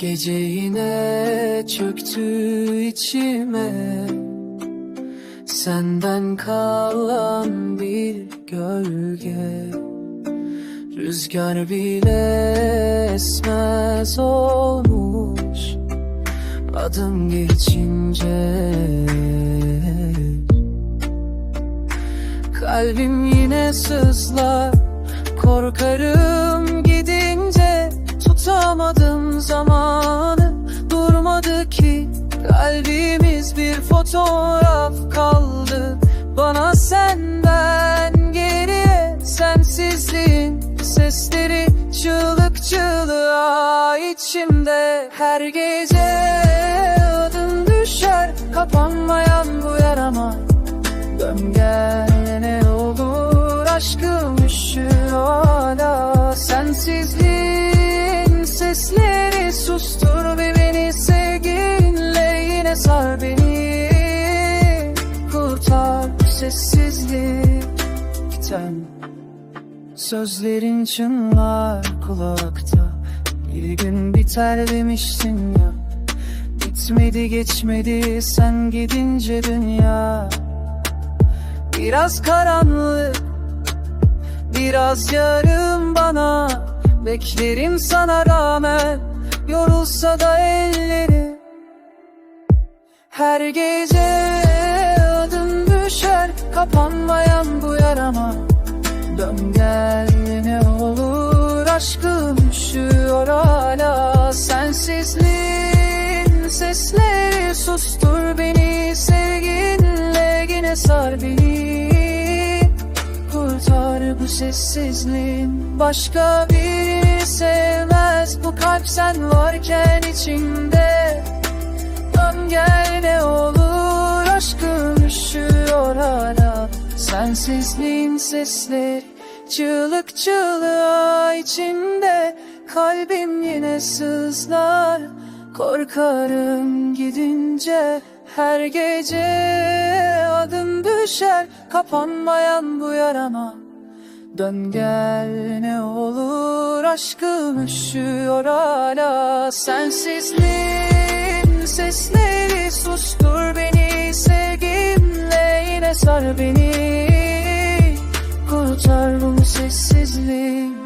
Gece yine çöktü içime. Senden kalan bir gölge. Rüzgar bile esmez olmuş. Adım geçince. Kalbim yine sızlar Korkarım bir fotoğraf kaldı. Bana senden geriye Sensizliğin sesleri Çığlık çığlığa içimde. Her gece adın düşer Kapanmayan bu yarama. Dön gel ne olur aşkım üşüyor hala. Sensizliğin sessizlikten Sözlerin çınlar kulakta. Bir gün biter demiştin ya Bitmedi geçmedi sen gidince dünya. Biraz karanlık Biraz yarım bana Beklerim sana rağmen. Yorulsa da elleri Her gece Kapanmayan bu yarama. Dön gel ne olur Aşkım üşüyor hala Sensizliğin. Sesleri Sustur beni sevginle Yine sar beni. Kurtar bu sessizliğin. Başka birini sevmez Bu kalp sen varken içimde Dön gel ne Sensizliğin sesleri Çığlık çığlığa içimde Kalbim yine sızlar. Korkarım gidince Her gece adım düşer Kapanmayan bu yarama. Dön gel ne olur Aşkım üşüyor hala. Sensizliğin sesleri Sustur beni sevgimle Yine sar beni tutar bu sessizlik.